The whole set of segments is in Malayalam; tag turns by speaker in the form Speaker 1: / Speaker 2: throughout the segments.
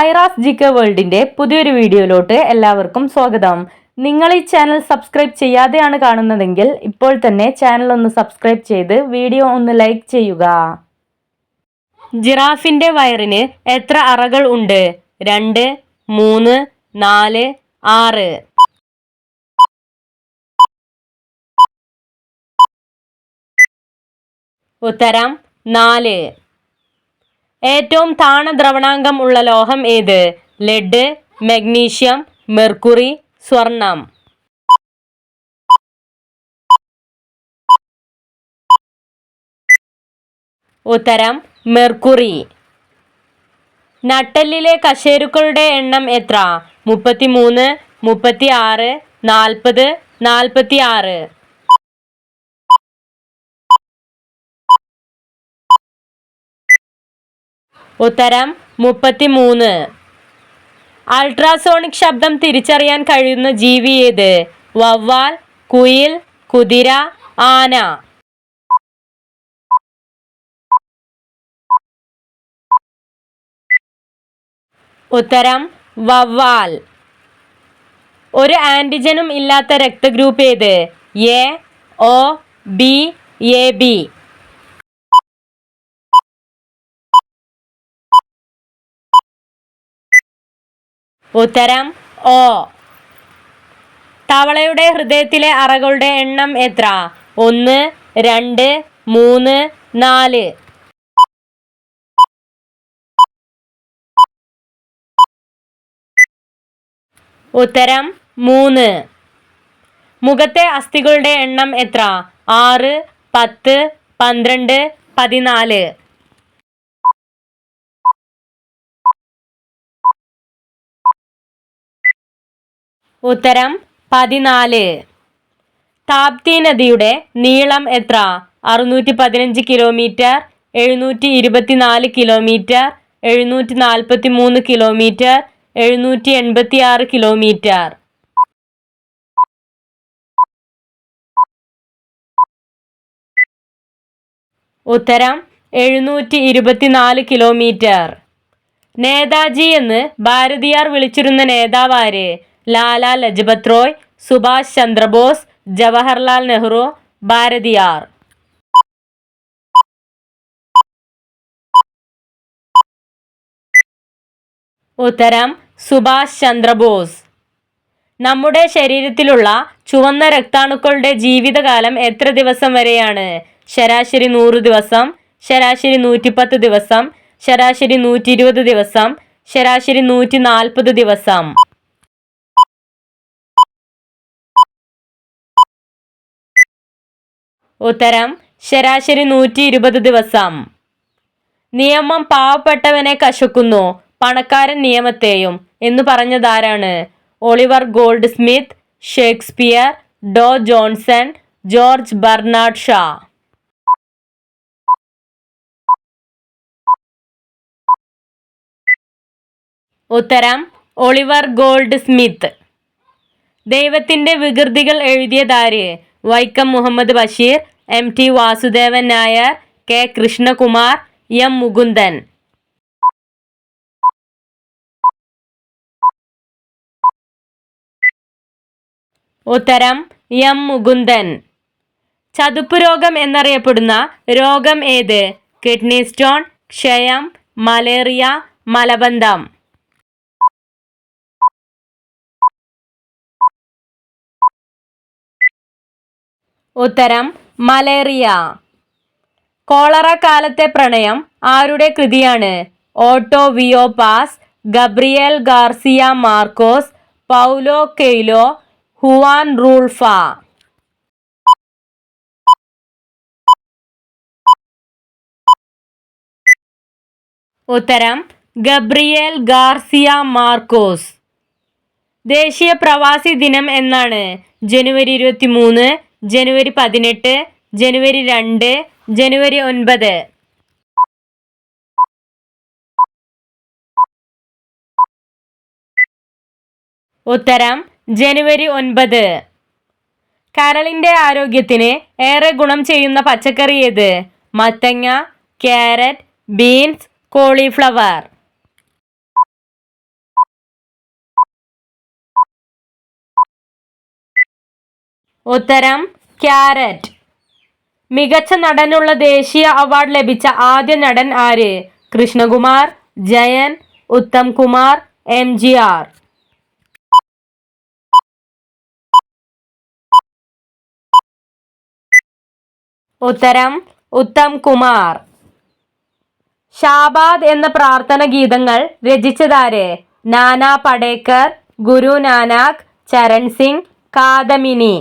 Speaker 1: ഐറാസ് ജിക്ക വേൾഡിന്റെ പുതിയൊരു വീഡിയോയിലോട്ട് എല്ലാവർക്കും സ്വാഗതം. നിങ്ങൾ ഈ ചാനൽ സബ്സ്ക്രൈബ് ചെയ്യാതെയാണ് കാണുന്നതെങ്കിൽ ഇപ്പോൾ തന്നെ ചാനൽ ഒന്ന് സബ്സ്ക്രൈബ് ചെയ്ത് വീഡിയോ ഒന്ന് ലൈക്ക് ചെയ്യുക. ജിറാഫിന്റെ വയറിന് എത്ര അറകൾ ഉണ്ട്? രണ്ട് മൂന്ന് നാല് ആറ്. ഉത്തരം നാല്. ഏറ്റവും താണ ദ്രവണാംഗം ഉള്ള ലോഹം ഏത്? ലെഡ് മഗ്നീഷ്യം മെർക്കുറി സ്വർണം. ഉത്തരം മെർക്കുറി. നട്ടെല്ലിലെ കശേരുക്കളുടെ എണ്ണം എത്ര? മുപ്പത്തി മൂന്ന് മുപ്പത്തി ആറ് നാൽപ്പത് നാൽപ്പത്തി ആറ് ഉത്തരം മുപ്പത്തിമൂന്ന്. അൾട്രാസോണിക് ശബ്ദം തിരിച്ചറിയാൻ കഴിയുന്ന ജീവി ഏത്? വവ്വാൽ കുയിൽ കുതിര ആന. ഉത്തരം വവ്വാൽ. ഒരു ആന്റിജനും ഇല്ലാത്ത രക്തഗ്രൂപ്പ് ഏത്? A O B A B. ഉത്തരം ഓ. തവളയുടെ ഹൃദയത്തിലെ അറകളുടെ എണ്ണം എത്ര? ഒന്ന് രണ്ട് മൂന്ന് നാല്. ഉത്തരം മൂന്ന്. മുഖത്തെ അസ്ഥികളുടെ എണ്ണം എത്ര? ആറ് പത്ത് പന്ത്രണ്ട് പതിനാല്. ഉത്തരം പതിനാല്. താപ്തി നദിയുടെ നീളം എത്ര? അറുന്നൂറ്റി പതിനഞ്ച് കിലോമീറ്റർ എഴുന്നൂറ്റി ഇരുപത്തിനാല് കിലോമീറ്റർ എഴുന്നൂറ്റി നാൽപ്പത്തി മൂന്ന് കിലോമീറ്റർ എഴുന്നൂറ്റി എൺപത്തി ആറ് കിലോമീറ്റർ. ഉത്തരം എഴുന്നൂറ്റി ഇരുപത്തിനാല് കിലോമീറ്റർ. നേതാജി എന്ന് ഭാരതിയാർ വിളിച്ചിരുന്ന നേതാവാര്? ലാല ലജ്പത് റോയ് സുഭാഷ് ചന്ദ്രബോസ് ജവഹർലാൽ നെഹ്റു ഭാരതിയാർ. ഉത്തരം സുഭാഷ് ചന്ദ്രബോസ്. നമ്മുടെ ശരീരത്തിലുള്ള ചുവന്ന രക്താണുക്കളുടെ ജീവിതകാലം എത്ര ദിവസം വരെയാണ്? ശരാശരി നൂറ് ദിവസം ശരാശരി നൂറ്റിപ്പത്ത് ദിവസം ശരാശരി നൂറ്റി ദിവസം ശരാശരി നൂറ്റി ദിവസം. ഉത്തരം ശരാശരി നൂറ്റി ഇരുപത് ദിവസം. നിയമം പാവപ്പെട്ടവനെ കശക്കുന്നു പണക്കാരൻ നിയമത്തെയും എന്ന് പറഞ്ഞതാരാണ്? Oliver Goldsmith Shakespeare Dr Johnson George Bernard Shaw. ഉത്തരം ഒളിവർ ഗോൾഡ് സ്മിത്ത് ദൈവത്തിന്റെ വികൃതികൾ എഴുതിയതാര്? Vaikom Muhammad Basheer M T Vasudevan Nair K Krishnakumar M Mukundan. ഉത്തരം എം മുകുന്ദൻ. ചതുപ്പ് രോഗം എന്നറിയപ്പെടുന്ന രോഗം ഏത്? കിഡ്നി സ്റ്റോൺ ക്ഷയം മലേറിയ മലബന്ധം. ഉത്തരം മലേറിയ. കോളറ കാലത്തെ പ്രണയം ആരുടെ കൃതിയാണ്? Octavio Paz Gabriel Garcia Marquez Paulo Coelho Juan Rulfo. ഉത്തരം ഗബ്രിയേൽ ഗാർസിയ മാർക്കോസ്. ദേശീയ പ്രവാസി ദിനം എന്നാണ് ജനുവരി ഇരുപത്തി മൂന്ന് ജനുവരി പതിനെട്ട് ജനുവരി രണ്ട് ജനുവരി ഒൻപത്. ഉത്തരം ജനുവരി ഒൻപത്. കരളിന്റെ ആരോഗ്യത്തിന് ഏറെ ഗുണം ചെയ്യുന്ന പച്ചക്കറി ഏത്? മത്തങ്ങ കാരറ്റ് ബീൻസ് കോളിഫ്ലവർ. ഉത്തരം ക്യാരറ്റ്. മികച്ച നടനുള്ള ദേശീയ അവാർഡ് ലഭിച്ച ആദ്യ നടൻ ആര്? Krishnakumar Jayan Uttam Kumar M G R. ഉത്തരം ഉത്തം കുമാർ. ഷാബാദ് എന്ന പ്രാർത്ഥന ഗീതങ്ങൾ രചിച്ചതാര്? നാനാ പടേക്കർ ഗുരു നാനാക് ചരൺ സിംഗ് കാദമിനി.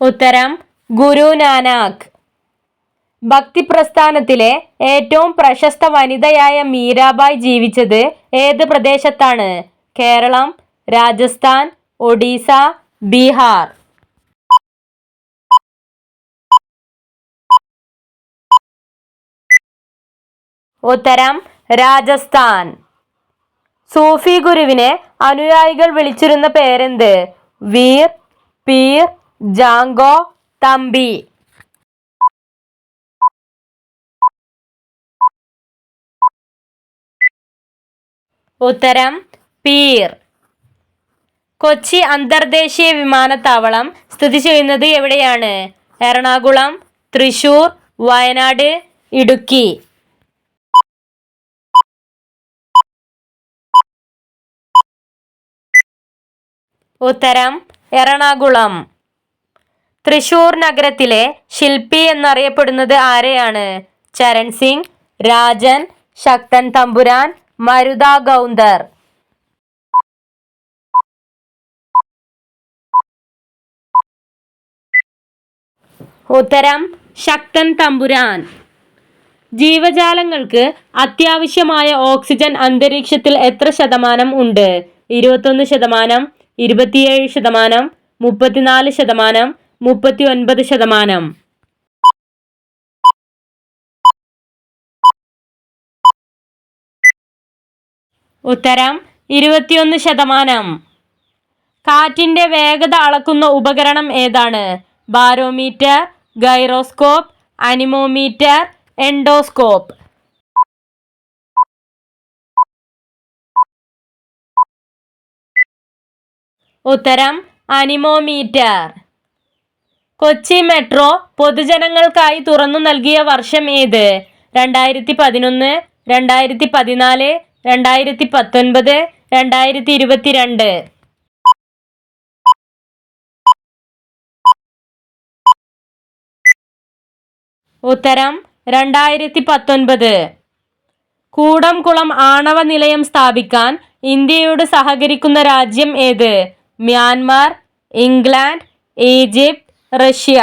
Speaker 1: ഉത്തരം ഗുരു നാനാക്ക് ഭക്തിപ്രസ്ഥാനത്തിലെ ഏറ്റവും പ്രശസ്ത വനിതയായ മീരാബായ് ജീവിച്ചത് ഏത് പ്രദേശത്താണ്? കേരളം രാജസ്ഥാൻ ഒഡീസ ബീഹാർ. ഉത്തരം രാജസ്ഥാൻ. സൂഫി ഗുരുവിനെ അനുയായികൾ വിളിച്ചിരുന്ന പേരെന്ത്? വീർ പീർ ജാങ്കോ തമ്പി. ഉത്തരം പീർ. കൊച്ചി അന്തർദേശീയ വിമാനത്താവളം സ്ഥിതി ചെയ്യുന്നത് എവിടെയാണ്? എറണാകുളം തൃശൂർ വയനാട് ഇടുക്കി. ഉത്തരം എറണാകുളം. തൃശൂർ നഗരത്തിലെ ശില്പി എന്നറിയപ്പെടുന്നത് ആരെയാണ്? ചരൺ സിംഗ് രാജൻ ശക്തൻ തമ്പുരാൻ മരുത ഗൗന്ദർ. ഉത്തരം ശക്തൻ തമ്പുരാൻ. ജീവജാലങ്ങൾക്ക് അത്യാവശ്യമായ ഓക്സിജൻ അന്തരീക്ഷത്തിൽ എത്ര ശതമാനം ഉണ്ട്? ഇരുപത്തൊന്ന് ശതമാനം ഇരുപത്തിയേഴ് ശതമാനം മുപ്പത്തിനാല് ശതമാനം മുപ്പത്തി ഒൻപത് ശതമാനം. ഉത്തരം ഇരുപത്തിയൊന്ന് ശതമാനം. കാറ്റിന്റെ വേഗത അളക്കുന്ന ഉപകരണം ഏതാണ്? Barometer gyroscope anemometer endoscope. ഉത്തരം അനിമോമീറ്റർ. കൊച്ചി മെട്രോ പൊതുജനങ്ങൾക്കായി തുറന്നു നൽകിയ വർഷം ഏത്? രണ്ടായിരത്തി പതിനൊന്ന് രണ്ടായിരത്തി പതിനാല് രണ്ടായിരത്തി പത്തൊൻപത് രണ്ടായിരത്തി ഇരുപത്തിരണ്ട് ഉത്തരം രണ്ടായിരത്തി പത്തൊൻപത് കൂടംകുളം ആണവ നിലയം സ്ഥാപിക്കാൻ ഇന്ത്യയോട് സഹകരിക്കുന്ന രാജ്യം ഏത്? Myanmar England Egypt Russia.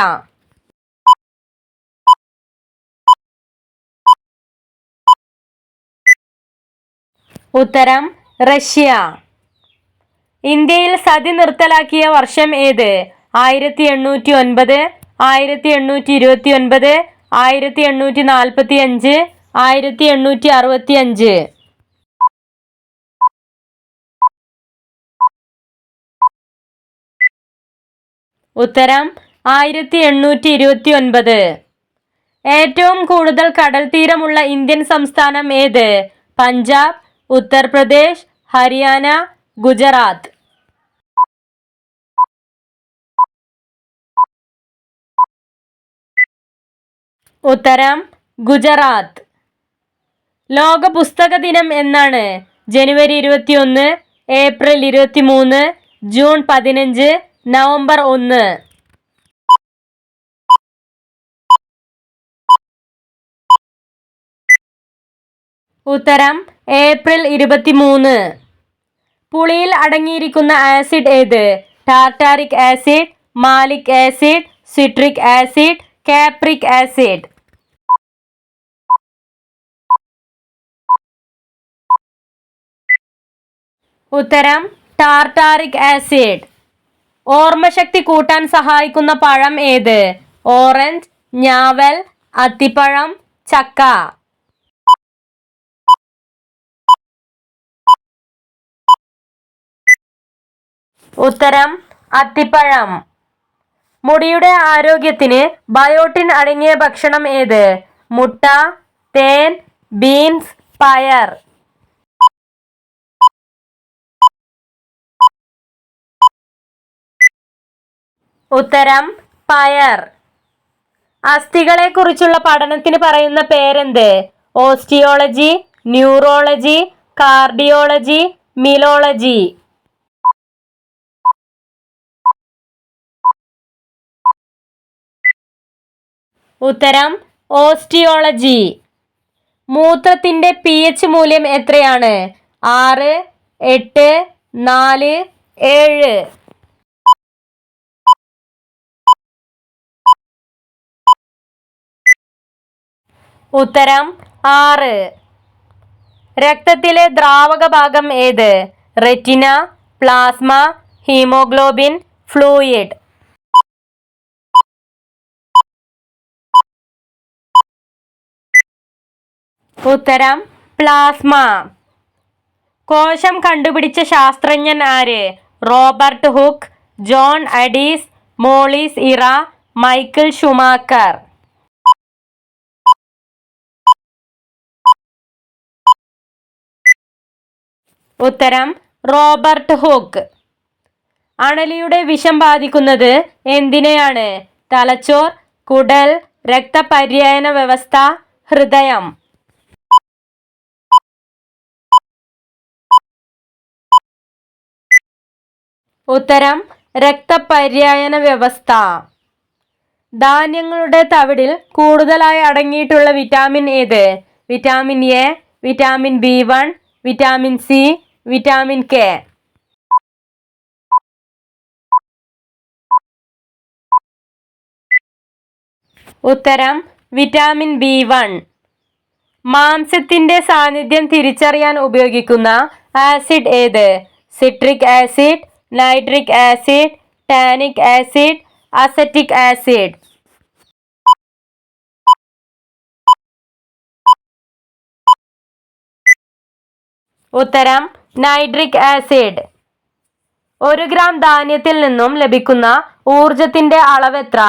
Speaker 1: ഉത്തരം റഷ്യ. ഇന്ത്യയിൽ സതി നിർത്തലാക്കിയ വർഷം ഏത്? ആയിരത്തി എണ്ണൂറ്റി ഒൻപത് ആയിരത്തി എണ്ണൂറ്റി ഇരുപത്തി ഒൻപത് ആയിരത്തി എണ്ണൂറ്റി നാൽപ്പത്തി അഞ്ച് ആയിരത്തി എണ്ണൂറ്റി അറുപത്തി അഞ്ച് ഉത്തരം ആയിരത്തി എണ്ണൂറ്റി ഇരുപത്തി ഒൻപത് ഏറ്റവും കൂടുതൽ കടൽ തീരമുള്ള ഇന്ത്യൻ സംസ്ഥാനം ഏത്? പഞ്ചാബ് ഉത്തർപ്രദേശ് ഹരിയാന ഗുജറാത്ത്. ഉത്തരം ഗുജറാത്ത്. ലോക പുസ്തക ദിനം എന്നാണ്. ജനുവരി ഇരുപത്തിയൊന്ന് ഏപ്രിൽ ഇരുപത്തി മൂന്ന് ജൂൺ പതിനഞ്ച് നവംബർ ഒന്ന്. ഉത്തരം ഏപ്രിൽ ഇരുപത്തിമൂന്ന്. പുളിയിൽ അടങ്ങിയിരിക്കുന്ന ആസിഡ് ഏത്? Tartaric acid malic acid citric acid capric acid. ഉത്തരം ടാർട്ടാറിക് ആസിഡ്. ഓർമ്മശക്തി കൂട്ടാൻ സഹായിക്കുന്ന പഴം ഏത്? ഓറഞ്ച് ഞാവൽ അത്തിപ്പഴം ചക്ക. ഉത്തരം അത്തിപ്പഴം. മുടിയുടെ ആരോഗ്യത്തിന് ബയോട്ടിൻ അടങ്ങിയ ഭക്ഷണം ഏത്? മുട്ട തേൻ ബീൻസ് പയർ. ഉത്തരം പയർ. അസ്ഥികളെക്കുറിച്ചുള്ള പഠനത്തിന് പറയുന്ന പേരെന്ത്? Osteology neurology cardiology myology. ഉത്തരം ഓസ്റ്റിയോളജി. മൂത്രത്തിന്റെ പി എച്ച് മൂല്യം എത്രയാണ്? ആറ് എട്ട് നാല് ഏഴ്. ഉത്തരം ആറ്. രക്തത്തിലെ ദ്രാവക ഭാഗം ഏത്? Retina plasma haemoglobin fluid. ഉത്തരം പ്ലാസ്മ കോശം കണ്ടുപിടിച്ച ശാസ്ത്രജ്ഞൻ ആര്? റോബർട്ട് ഹുക്ക് ജോൺ അഡീസ് മോളിസ് ഇറ മൈക്കിൾ ഷുമാക്കർ. ഉത്തരം റോബർട്ട് ഹുക്ക്. അണലിയുടെ വിഷം ബാധിക്കുന്നത് എന്തിനെയാണ്? തലച്ചോർ കുടൽ രക്തപര്യായന വ്യവസ്ഥ ഹൃദയം. ഉത്തരം രക്തപര്യായന വ്യവസ്ഥ. ധാന്യങ്ങളുടെ തവിടിൽ കൂടുതലായി അടങ്ങിയിട്ടുള്ള വിറ്റാമിൻ ഏത്? Vitamin A vitamin B one vitamin C vitamin K. ഉത്തരം വിറ്റാമിൻ ബി വൺ. മാംസത്തിന്റെ സാന്നിധ്യം തിരിച്ചറിയാൻ ഉപയോഗിക്കുന്ന ആസിഡ് ഏത്? Citric acid nitric acid tannic acid acetic acid ഉത്തരം നൈട്രിക് ആസിഡ് ഒരു ഗ്രാം ധാന്യത്തിൽ നിന്നും ലഭിക്കുന്ന ഊർജത്തിന്റെ അളവ് എത്ര?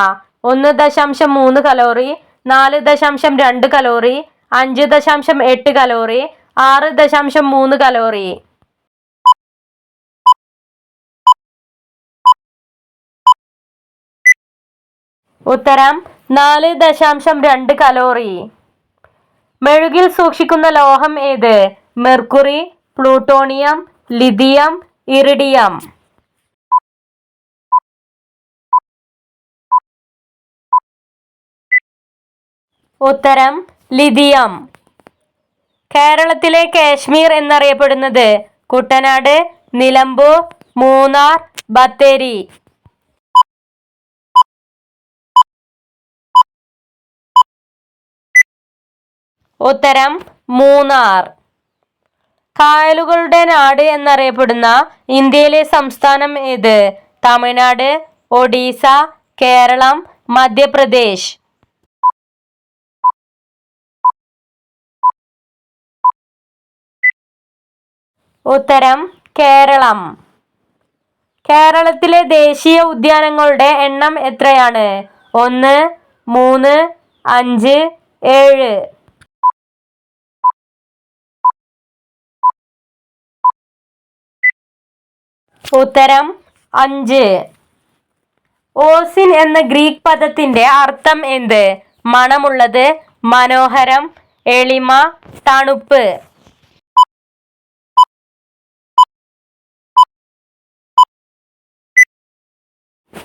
Speaker 1: ഒന്ന് ദശാംശം മൂന്ന് കലോറി നാല് ദശാംശം രണ്ട് കലോറി അഞ്ച് ദശാംശം എട്ട് കലോറി ആറ് ദശാംശം മൂന്ന് കലോറി. ഉത്തരം നാല് ദശാംശം രണ്ട് കലോറി. മെഴുകിൽ സൂക്ഷിക്കുന്ന ലോഹം ഏത്? Mercury plutonium lithium iridium. ഉത്തരം ലിഥിയം. കേരളത്തിലെ കാശ്മീർ എന്നറിയപ്പെടുന്നത് കുട്ടനാട് നിലമ്പൂർ മൂന്നാർ ബത്തേരി. ഉത്തരം മൂന്നാർ. കായലുകളുടെ നാട് എന്നറിയപ്പെടുന്ന ഇന്ത്യയിലെ സംസ്ഥാനം ഏത്? തമിഴ്നാട് ഒഡീസ കേരളം മധ്യപ്രദേശ്. ഉത്തരം കേരളം. കേരളത്തിലെ ദേശീയ ഉദ്യാനങ്ങളുടെ എണ്ണം എത്രയാണ്? ഒന്ന് മൂന്ന് അഞ്ച് ഏഴ്. ഉത്തരം അഞ്ച്. ഓസിൻ എന്ന ഗ്രീക്ക് പദത്തിന്റെ അർത്ഥം എന്ത്? മണമുള്ളത് മനോഹരം എളിമ തണുപ്പ്.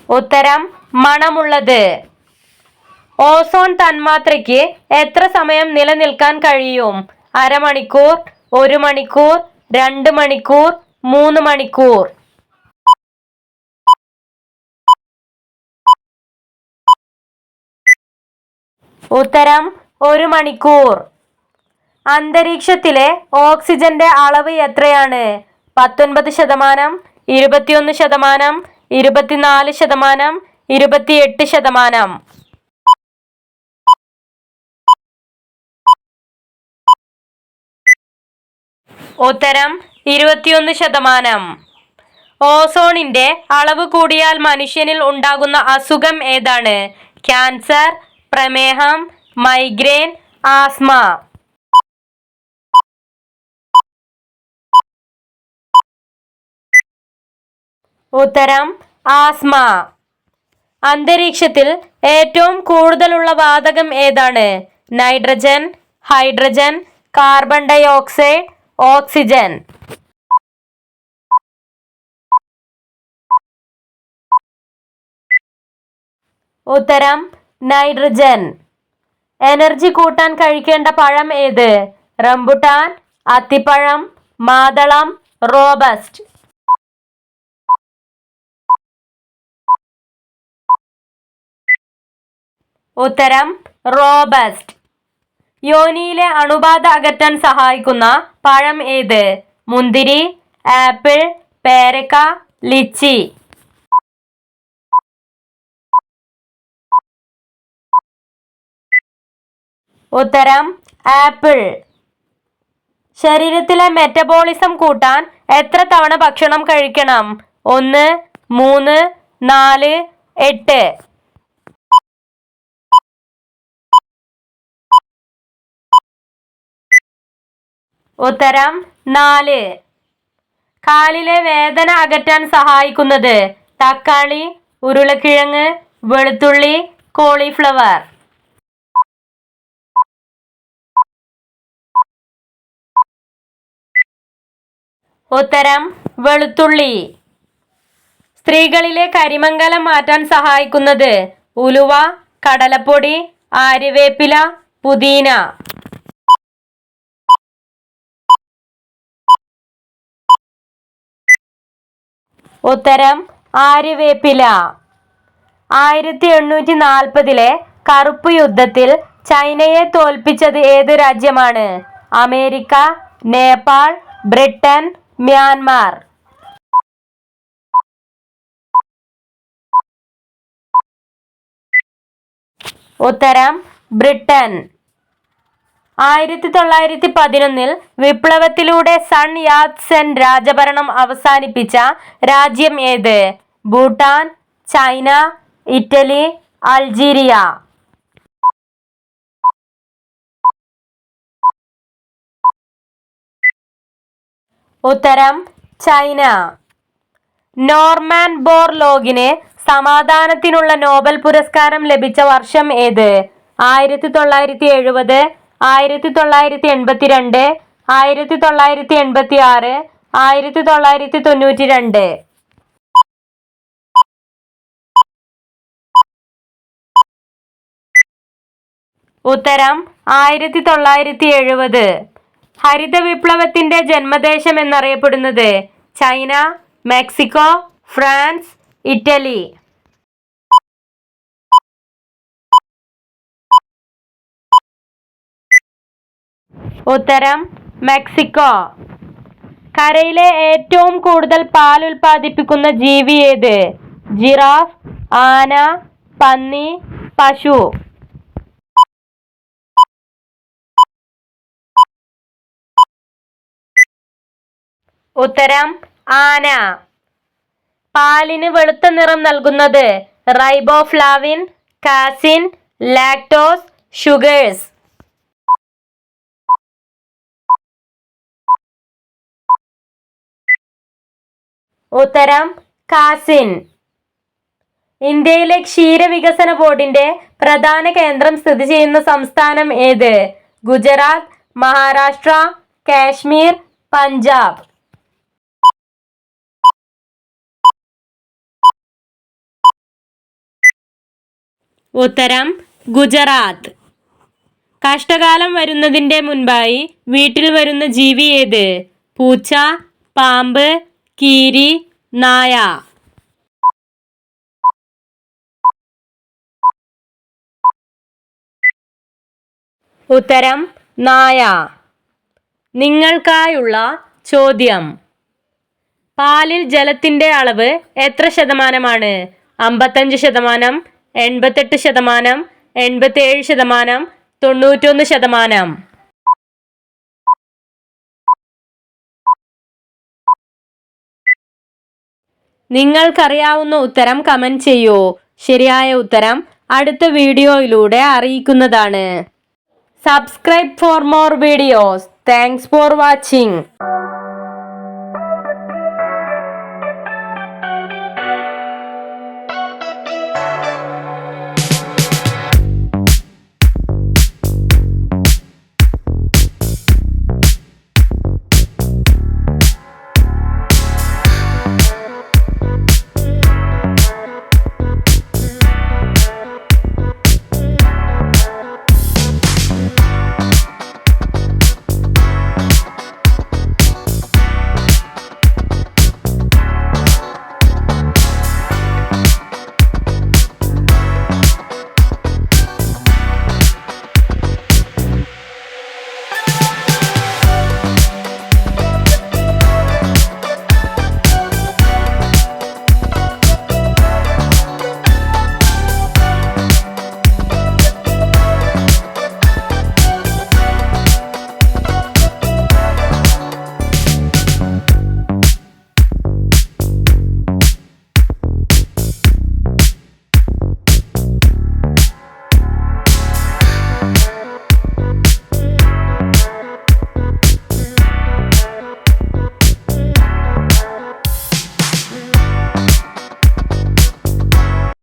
Speaker 1: ഉത്തരം മണമുള്ളത്. ഓസോൺ തന്മാത്രയ്ക്ക് എത്ര സമയം നിലനിൽക്കാൻ കഴിയും? അരമണിക്കൂർ ഒരു മണിക്കൂർ രണ്ട് മണിക്കൂർ മൂന്ന് മണിക്കൂർ. ഉത്തരം ഒരു മണിക്കൂർ. അന്തരീക്ഷത്തിലെ ഓക്സിജന്റെ അളവ് എത്രയാണ്? പത്തൊൻപത് ശതമാനം ഇരുപത്തിയൊന്ന് ശതമാനം ഇരുപത്തിനാല് ശതമാനം ഇരുപത്തിയെട്ട് ശതമാനം. ഉത്തരം ഇരുപത്തിയൊന്ന് ശതമാനം. ഓസോണിന്റെ അളവ് കൂടിയാൽ മനുഷ്യനിൽ ഉണ്ടാകുന്ന അസുഖം ഏതാണ്? ക്യാൻസർ പ്രമേഹം മൈഗ്രെയിൻ ആസ്മ. ഉത്തരം ആസ്മ. അന്തരീക്ഷത്തിൽ ഏറ്റവും കൂടുതലുള്ള വാതകം ഏതാണ്? Nitrogen hydrogen carbon dye oxide oxygen. ഉത്തരം നൈട്രജൻ. എനർജി കൂട്ടാൻ കഴിക്കേണ്ട പഴം ഏത്? റംബുട്ടാൻ അത്തിപ്പഴം മാതളം റോബസ്റ്റ്. ഉത്തരം റോബസ്റ്റ്. യോനിയിലെ അണുബാധ അകറ്റാൻ സഹായിക്കുന്ന പഴം ഏത്? മുന്തിരി ആപ്പിൾ പേരക്ക ലിച്ചി. ഉത്തരം ആപ്പിൾ. ശരീരത്തിലെ മെറ്റബോളിസം കൂട്ടാൻ എത്ര തവണ ഭക്ഷണം കഴിക്കണം? ഒന്ന് മൂന്ന് നാല് എട്ട്. ഉത്തരം നാല്. കാലിലെ വേദന അകറ്റാൻ സഹായിക്കുന്നത് തക്കാളി ഉരുളക്കിഴങ്ങ് വെളുത്തുള്ളി കോളിഫ്ലവർ. ഉത്തരം വെളുത്തുള്ളി. സ്ത്രീകളിലെ കരിമംഗലം മാറ്റാൻ സഹായിക്കുന്നത് ഉലുവ കടലപ്പൊടി ആര്യവേപ്പില പുതിന ഉത്തരം ആര്യവേപ്പില. ആയിരത്തി എണ്ണൂറ്റി നാൽപ്പതിലെ കറുപ്പ് യുദ്ധത്തിൽ ചൈനയെ തോൽപ്പിച്ചത് ഏത് രാജ്യമാണ്? America Nepal Britain Myanmar. ഉത്തരം ബ്രിട്ടൻ. ആയിരത്തി തൊള്ളായിരത്തി പതിനൊന്നിൽ വിപ്ലവത്തിലൂടെ സൺ യാത് സെൻ രാജഭരണം അവസാനിപ്പിച്ച രാജ്യം ഏത്? Bhutan China Italy Algeria. ഉത്തരം ചൈന. നോർമാൻ ബോർലോഗിന് സമാധാനത്തിനുള്ള നോബൽ പുരസ്കാരം ലഭിച്ച വർഷം ഏത്? ആയിരത്തി തൊള്ളായിരത്തി എഴുപത് ആയിരത്തി തൊള്ളായിരത്തി എൺപത്തിരണ്ട് ആയിരത്തി തൊള്ളായിരത്തി എൺപത്തി ആറ് ആയിരത്തി തൊള്ളായിരത്തി തൊണ്ണൂറ്റി രണ്ട് ഉത്തരം ആയിരത്തി തൊള്ളായിരത്തി എഴുപത് ഹരിത വിപ്ലവത്തിന്റെ ജന്മദേശം എന്നറിയപ്പെടുന്നത് ചൈന മെക്സിക്കോ ഫ്രാൻസ് ഇറ്റലി. ഉത്തരം മെക്സിക്കോ. കരയിലെ ഏറ്റവും കൂടുതൽ പാൽ ഉൽപ്പാദിപ്പിക്കുന്ന ജീവി ഏത്? ജിറാഫ് ആന പന്നി പശു. ഉത്തരം ആന. പാലിന് വെളുത്ത നിറം നൽകുന്നത് റൈബോഫ്ലാവിൻ കാസിൻ ലാക്ടോസ് ഷുഗേഴ്സ്. ഉത്തരം കാസിൻ. ഇന്ത്യയിലെ ക്ഷീരവികസന ബോർഡിന്റെ പ്രധാന കേന്ദ്രം സ്ഥിതി ചെയ്യുന്ന സംസ്ഥാനം ഏത്? ഗുജറാത്ത് മഹാരാഷ്ട്ര കാശ്മീർ പഞ്ചാബ്. ഉത്തരം ഗുജറാത്ത്. കഷ്ടകാലം വരുന്നതിന്റെ മുൻപായി വീട്ടിൽ വരുന്ന ജീവി ഏത്? പൂച്ച പാമ്പ് കീരി നായ. ഉത്തരം നായ. നിങ്ങൾക്കായുള്ള ചോദ്യം. പാലിൽ ജലത്തിന്റെ അളവ് എത്ര ശതമാനമാണ്? അമ്പത്തഞ്ച് ശതമാനം എൺപത്തെട്ട് ശതമാനം എൺപത്തേഴ് ശതമാനം തൊണ്ണൂറ്റൊന്ന് ശതമാനം. നിങ്ങൾക്കറിയാവുന്ന ഉത്തരം കമന്റ് ചെയ്യൂ. ശരിയായ ഉത്തരം അടുത്ത വീഡിയോയിലൂടെ അറിയിക്കുന്നതാണ്. Subscribe for more videos. Thanks for watching.